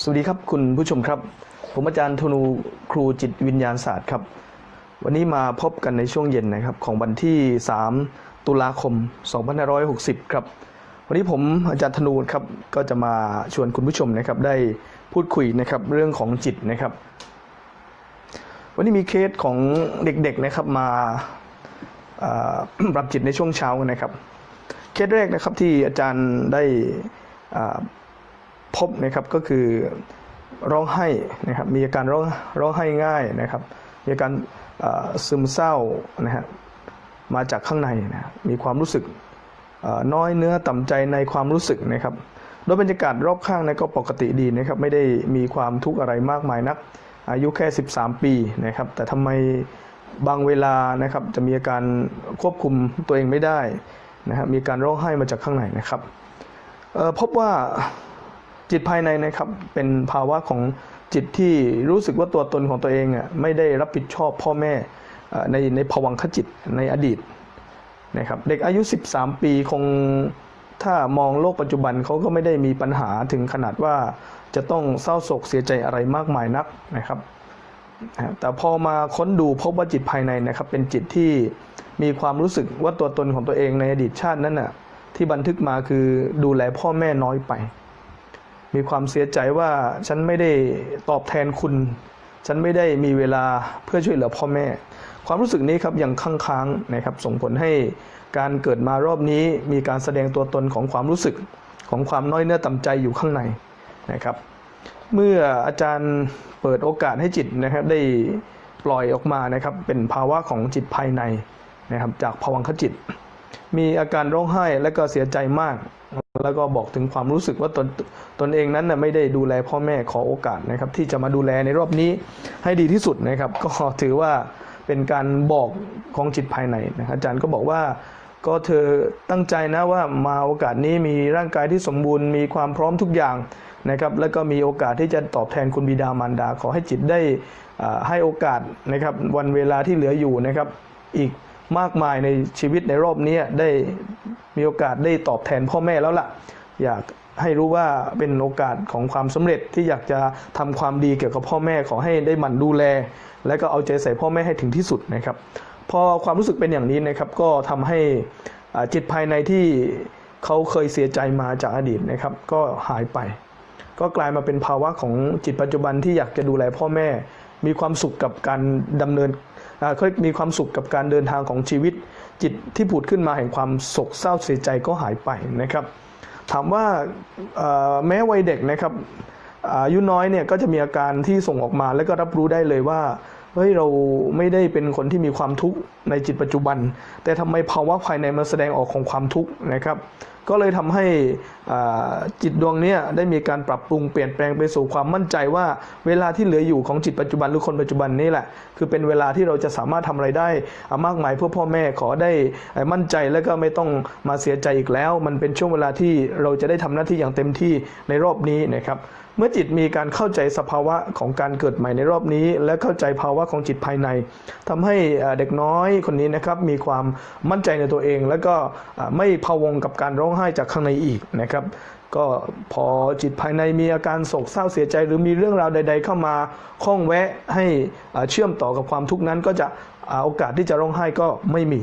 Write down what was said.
สวัสดีครับคุณผู้ชมครับ ผมอาจารย์ธนูครูจิตวิญญาณศาสตร์ครับ วันนี้มาพบกันในช่วงเย็นนะครับ ของวันที่ 3 ตุลาคม 2560 ครับ วันนี้ผมอาจารย์ธนูครับก็จะมาชวนคุณผู้ชมนะครับ ได้พูดคุยนะครับเรื่องของจิตนะครับ วันนี้มีเคสของเด็กๆนะครับมาปรับจิตในช่วงเช้านะครับ เคสแรกนะครับที่อาจารย์ได้ พบนะครับก็คือร้องไห้นะครับมีอาการร้องร้องไห้ง่ายนะครับ มีอาการซึมเศร้านะฮะมาจากข้างในนะมีความรู้สึกน้อยเนื้อต่ำใจในความรู้สึกนะครับ โดยบรรยากาศรอบข้างนะก็ปกติดีนะครับไม่ได้มีความทุกข์อะไรมากมายนัก อายุแค่ 13 ปีนะครับ แต่ทำไมบางเวลานะครับจะมีอาการควบคุมตัวเองไม่ได้นะฮะมีการร้องไห้มาจากข้างในนะครับ พบว่าจิตภายในนะครับเป็นภาวะของจิตที่รู้สึกว่าตัวตนของตัวเองอะไม่ได้รับผิดชอบพ่อแม่ในในภวังคจิตในอดีตนะครับเด็กอายุ 13 ปีคงถ้ามองโลกปัจจุบันเขาก็ไม่ได้มีปัญหาถึงขนาดว่าจะต้องเศร้าโศกเสียใจอะไรมากมายนักนะครับ แต่พอมาค้นดูพบว่าจิตภายในนะครับเป็นจิตที่มีความรู้สึกว่าตัวตนของตัวเองในอดีตชาตินั้นน่ะ ที่บันทึกมาคือดูแลพ่อแม่น้อยไป มีความเสียใจว่าฉันไม่ได้ตอบแทนคุณ ฉันไม่ได้มีเวลาเพื่อช่วยเหลือพ่อแม่ ความรู้สึกนี้ครับยังค้างค้างๆนะครับ ส่งผลให้การเกิดมารอบนี้มีการแสดงตัวตนของความรู้สึกของความน้อยเนื้อต่ำใจอยู่ข้างในนะครับ เมื่ออาจารย์เปิดโอกาสให้จิตนะครับได้ปล่อยออกมานะครับเป็นภาวะของจิตภายในนะครับจากภวังคจิต มีอาการร้องไห้และก็เสียใจมาก แล้วก็บอกถึงความรู้สึกว่าตนตนเองนั้นนะไม่ได้ดูแลพ่อแม่ขอโอกาสนะครับ ที่จะมาดูแลในรอบนี้ให้ดีที่สุดนะครับ ก็ถือว่าเป็นการบอกของจิตภายในนะครับอาจารย์ก็บอกว่าก็เธอตั้งใจนะว่ามาโอกาสนี้มีร่างกายที่สมบูรณ์ มีความพร้อมทุกอย่างนะครับ แล้วก็มีโอกาสที่จะตอบแทนคุณบิดามารดา ขอให้จิตได้ให้โอกาสนะครับวันเวลาที่เหลืออยู่นะครับ อีก มากมายในชีวิตในรอบนี้ได้มีโอกาสได้ตอบแทนพ่อแม่แล้วล่ะ อยากให้รู้ว่าเป็นโอกาสของความสำเร็จที่อยากจะทำความดีเกี่ยวกับพ่อแม่ขอให้ได้หมั่นดูแล และก็เอาใจใส่พ่อแม่ให้ถึงที่สุดนะครับ พอความรู้สึกเป็นอย่างนี้นะครับ ก็ทำให้อาจิตภายในที่เขาเคยเสียใจมาจากอดีตนะครับ ก็หายไป ก็กลายมาเป็นภาวะของจิตปัจจุบันที่อยากจะดูแลพ่อแม่ มีความสุขกับการดำเนินเขาเรียกมีความสุขกับการเดินทางของชีวิต จิตที่ผุดขึ้นมาแห่งความโศกเศร้าเสียใจก็หายไปนะครับ ถามว่าแม้วัยเด็กนะครับอายุน้อยเนี่ยก็จะมีอาการที่ส่งออกมาแล้วก็รับรู้ได้เลยว่าเฮ้ยเราไม่ได้เป็นคนที่มีความทุกข์ในจิตปัจจุบัน แต่ทำไมภาวะภายในมันแสดงออกของความทุกข์นะครับ ก็เลยทำให้จิตดวงนี้ได้มีการปรับปรุงเปลี่ยนแปลงไปสู่ความมั่นใจว่า เวลาที่เหลืออยู่ของจิตปัจจุบันหรือคนปัจจุบันนี่แหละ คือเป็นเวลาที่เราจะสามารถทำอะไรได้อามากมายเพื่อพ่อแม่ขอได้มั่นใจแล้วก็ไม่ต้องมาเสียใจอีกแล้ว มันเป็นช่วงเวลาที่เราจะได้ทำหน้าที่อย่างเต็มที่ในรอบนี้นะครับ เมื่อจิตมีการเข้าใจสภาวะของการเกิดใหม่ในรอบนี้ และเข้าใจภาวะของจิตภายในทำให้เด็กน้อยคนนี้นะครับมีความมั่นใจในตัวเอง แล้วก็ไม่พะวงกับการร้องไห้จากข้างในอีกนะครับก็พอจิตภายในมีอาการโศกเศร้าเสียใจ หรือมีเรื่องราวใด ๆ เข้ามาข้องแวะให้เชื่อมต่อกับความทุกข์นั้นก็จะโอกาสที่จะร้องไห้ก็ไม่มี